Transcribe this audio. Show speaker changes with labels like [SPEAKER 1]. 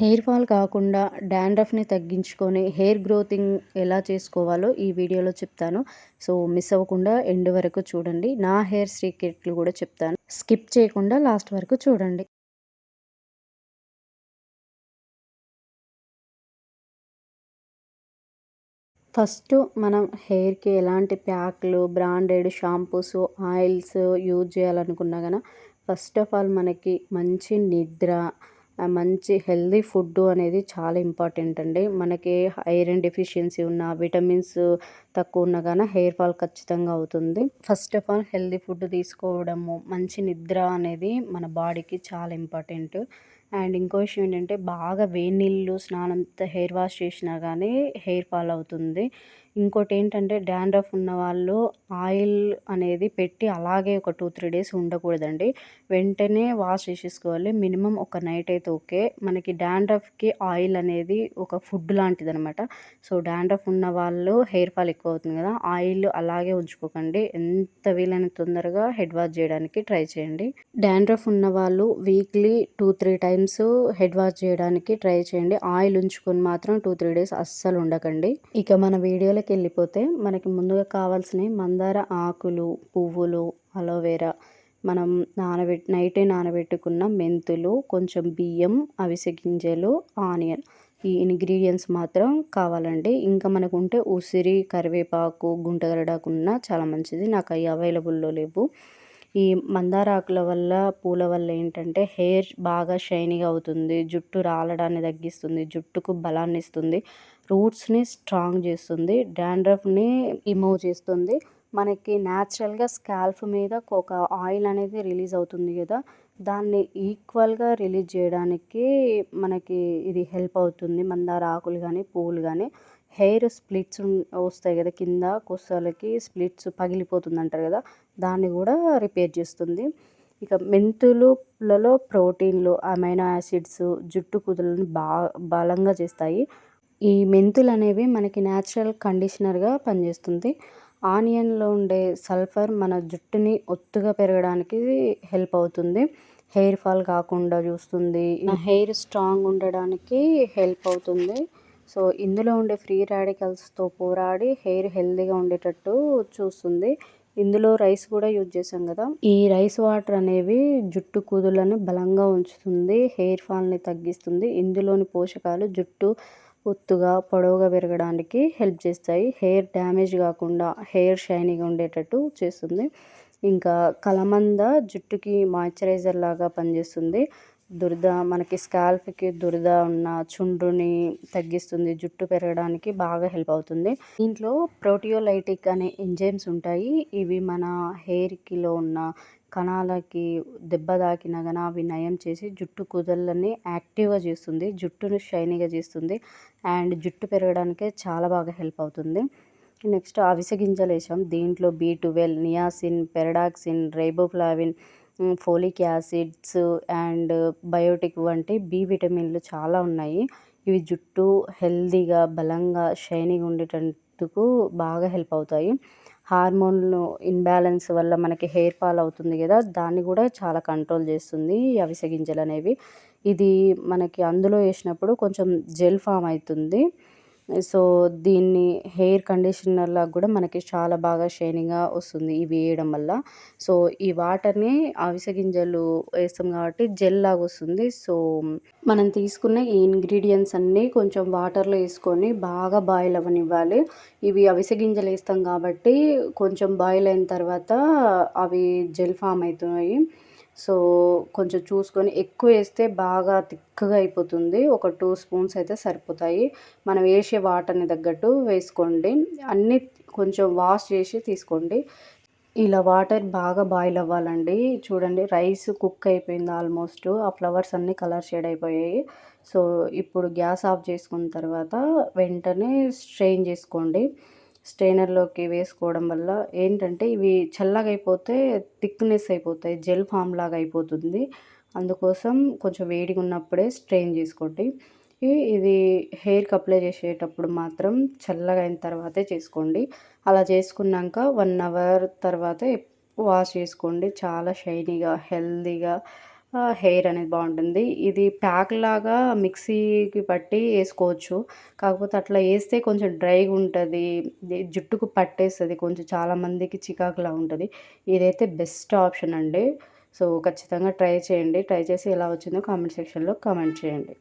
[SPEAKER 1] Hair fall కాకుండా డాండ్రఫ్ని తగ్గించుకొని hair గ్రోతింగ్ ఎలా చేసుకోవాలో ఈ వీడియోలో చెప్తాను. సో మిస్ అవ్వకుండా ఎండ్ వరకు చూడండి. నా హెయిర్ సీక్రెట్లు కూడా చెప్తాను. స్కిప్ చేయకుండా లాస్ట్ వరకు చూడండి. ఫస్ట్ మనం హెయిర్కి ఎలాంటి ప్యాక్లు బ్రాండెడ్ షాంపూస్ ఆయిల్స్ యూజ్ చేయాలనుకున్నా కానీ ఫస్ట్ ఆఫ్ ఆల్ మనకి మంచి నిద్ర మంచి హెల్దీ ఫుడ్ అనేది చాలా ఇంపార్టెంట్ అండి. మనకి ఐరన్ డెఫిషియన్సీ ఉన్న విటమిన్స్ తక్కువ ఉన్నా కానీ హెయిర్ ఫాల్ ఖచ్చితంగా అవుతుంది. First of all healthy food తీసుకోవడము మంచి నిద్ర అనేది మన బాడీకి చాలా ఇంపార్టెంట్. అండ్ ఇంకో విషయం ఏంటంటే బాగా వేడి నీళ్ళు స్నానంతో హెయిర్ వాష్ చేసినా కానీ హెయిర్ ఫాల్ అవుతుంది. ఇంకోటి ఏంటంటే డాండ్రఫ్ ఉన్న వాళ్ళు ఆయిల్ అనేది పెట్టి అలాగే ఒక టూ త్రీ డేస్ ఉండకూడదండి. వెంటనే వాష్ చేసేసుకోవాలి. మినిమం ఒక నైట్ అయితే ఓకే. మనకి డాండ్రఫ్కి ఆయిల్ అనేది ఒక ఫుడ్ లాంటిది అనమాట సో డాండ్రఫ్ ఉన్న వాళ్ళు హెయిర్ ఫాల్ ఎక్కువ అవుతుంది కదా ఆయిల్ అలాగే ఉంచుకోకండి. ఎంత వీలైన తొందరగా హెడ్ వాష్ చేయడానికి ట్రై చేయండి. డాండ్రఫ్ ఉన్న వాళ్ళు weekly two three times head wash చేయడానికి ట్రై చేయండి. ఆయిల్ ఉంచుకొని మాత్రం టూ త్రీ డేస్ అస్సలు ఉండకండి. ఇక మన వీడియోలోకి వెళ్ళిపోతే మనకి ముందుగా కావాల్సినవి మందార ఆకులు పువ్వులు అలోవెరా మనం నానబెట్టి నైటే నానబెట్టుకున్న మెంతులు కొంచెం బియ్యం అవిసె గింజలు ఆనియన్ ఈ ఇంగ్రీడియంట్స్ మాత్రం కావాలండి. ఇంకా మనకు ఉంటే ఉసిరి కరివేపాకు గుంటగరడాకున్నా చాలా మంచిది. నాకు అవి అవైలబుల్లో లేవు. ఈ మందార ఆకుల వల్ల పూల వల్ల ఏంటంటే హెయిర్ బాగా షైనీగా అవుతుంది. జుట్టు రాలడాన్ని తగ్గిస్తుంది. జుట్టుకు బలాన్ని ఇస్తుంది. రూట్స్ని స్ట్రాంగ్ చేస్తుంది. డాండ్రఫ్ని రిమూవ్ చేస్తుంది. మనకి న్యాచురల్గా స్కాల్ఫ్ మీద ఒక ఆయిల్ అనేది రిలీజ్ అవుతుంది కదా దాన్ని ఈక్వల్గా రిలీజ్ చేయడానికి మనకి ఇది హెల్ప్ అవుతుంది. మందార ఆకులు కానీ పువ్వులు కానీ. హెయిర్ స్ప్లిట్స్ వస్తాయి కదా కింద కొసలకి స్ప్లిట్స్ పగిలిపోతుంది అంటారు కదా దాన్ని కూడా రిపేర్ చేస్తుంది. ఇక మెంతులులలో ప్రోటీన్లు అమైనో యాసిడ్స్ జుట్టు కుదులను బా బలంగా చేస్తాయి. ఈ మెంతులు అనేవి మనకి న్యాచురల్ కండిషనర్గా పనిచేస్తుంది. ఆనియన్లో ఉండే సల్ఫర్ మన జుట్టుని ఒత్తుగా పెరగడానికి హెల్ప్ అవుతుంది. హెయిర్ ఫాల్ కాకుండా చూస్తుంది. హెయిర్ స్ట్రాంగ్ ఉండడానికి హెల్ప్ అవుతుంది. సో ఇందులో ఉండే ఫ్రీ రాడికల్స్తో పోరాడి హెయిర్ హెల్దీగా ఉండేటట్టు చూస్తుంది. ఇందులో రైస్ కూడా యూజ్ చేసాం కదా. ఈ రైస్ వాటర్ అనేవి జుట్టు కూదులను బలంగా ఉంచుతుంది హెయిర్ ఫాల్ని తగ్గిస్తుంది. ఇందులోని పోషకాలు జుట్టు ఒత్తుగా పొడవుగా పెరగడానికి హెల్ప్ చేస్తాయి. హెయిర్ డ్యామేజ్ కాకుండా హెయిర్ షైనీగా ఉండేటట్టు చేస్తుంది. ఇంకా కలమంద జుట్టుకి మాయిశ్చరైజర్ లాగా పనిచేస్తుంది. దురద మనకి స్కాల్ప్కి దురద ఉన్న చుండ్రుని తగ్గిస్తుంది జుట్టు పెరగడానికి బాగా హెల్ప్ అవుతుంది. దీంట్లో ప్రోటియోలైటిక్ అనే ఎంజైమ్స్ ఉంటాయి. ఇవి మన హెయిర్కిలో ఉన్న కణాలకి దెబ్బ తాకినా కానీ అవి నయం చేసి జుట్టు కుదళ్ళని యాక్టివ్గా చేస్తుంది జుట్టును షైనీగా చేస్తుంది. అండ్ జుట్టు పెరగడానికే చాలా బాగా హెల్ప్ అవుతుంది. నెక్స్ట్ అవిసె గింజలు వేసాం. దీంట్లో B twelve niacin pyridoxine riboflavin folic acids and biotic వంటి బి విటమిన్లు చాలా ఉన్నాయి. ఇవి జుట్టు హెల్దీగా బలంగా షైనింగ్ ఉండేటందుకు బాగా హెల్ప్ అవుతాయి. హార్మోన్లు ఇన్బ్యాలెన్స్ వల్ల మనకి హెయిర్ ఫాల్ అవుతుంది కదా దాన్ని కూడా చాలా కంట్రోల్ చేస్తుంది ఈ అవిసె గింజలు అనేవి. ఇది మనకి అందులో వేసినప్పుడు కొంచెం జెల్ ఫామ్ అవుతుంది. సో దీన్ని హెయిర్ కండిషనర్లా కూడా మనకి చాలా బాగా షైనింగ్గా వస్తుంది ఇవి వేయడం వల్ల. సో ఈ వాటర్ని అవిసె గింజలు వేస్తాం కాబట్టి జెల్ లాగా వస్తుంది. సో మనం తీసుకున్న ఈ ఇంగ్రీడియంట్స్ అన్నీ కొంచెం వాటర్లో వేసుకొని బాగా బాయిల్ అవ్వనివ్వాలి. ఇవి అవిసె గింజలు వేస్తాం కాబట్టి కొంచెం బాయిల్ అయిన తర్వాత అవి జెల్ ఫామ్ అవుతున్నాయి సో కొంచెం చూసుకొని ఎక్కువ వేస్తే బాగా థిక్గా అయిపోతుంది. ఒక టూ స్పూన్స్ అయితే సరిపోతాయి. మనం వేసే వాటర్ని తగ్గట్టు వేసుకోండి. అన్నీ కొంచెం వాష్ చేసి తీసుకోండి. ఇలా వాటర్ బాగా బాయిల్ అవ్వాలండి. చూడండి రైస్ కుక్ అయిపోయింది ఆల్మోస్ట్. ఆ ఫ్లవర్స్ అన్నీ కలర్ షేడ్ అయిపోయాయి. సో ఇప్పుడు గ్యాస్ ఆఫ్ చేసుకున్న తర్వాత వెంటనే స్ట్రెయిన్ చేసుకోండి. స్ట్రైనర్లోకి వేసుకోవడం వల్ల ఏంటంటే ఇవి చల్లగా అయిపోతే థిక్నెస్ అయిపోతాయి జెల్ ఫామ్ లాగా అయిపోతుంది. అందుకోసం కొంచెం వేడిగా ఉన్నప్పుడే స్ట్రెయిన్ చేసుకోండి. ఇది హెయిర్కి అప్లై చేసేటప్పుడు మాత్రం చల్లగా అయిన తర్వాతే చేసుకోండి. అలా చేసుకున్నాక వన్ అవర్ తర్వాత వాష్ చేసుకోండి. చాలా షైనీగా హెల్దీగా హెయిర్ అనేది బాగుంటుంది. ఇది ప్యాక్ లాగా మిక్సీకి పట్టి వేసుకోవచ్చు. కాకపోతే అట్లా వేస్తే కొంచెం డ్రైగా ఉంటుంది. జుట్టుకు పట్టేస్తుంది. కొంచెం చాలామందికి చికాకులా ఉంటుంది. ఇదైతే బెస్ట్ ఆప్షన్ అండి. సో ఖచ్చితంగా ట్రై చేయండి. ట్రై చేసి ఎలా వచ్చిందో కామెంట్ సెక్షన్లో కామెంట్ చేయండి.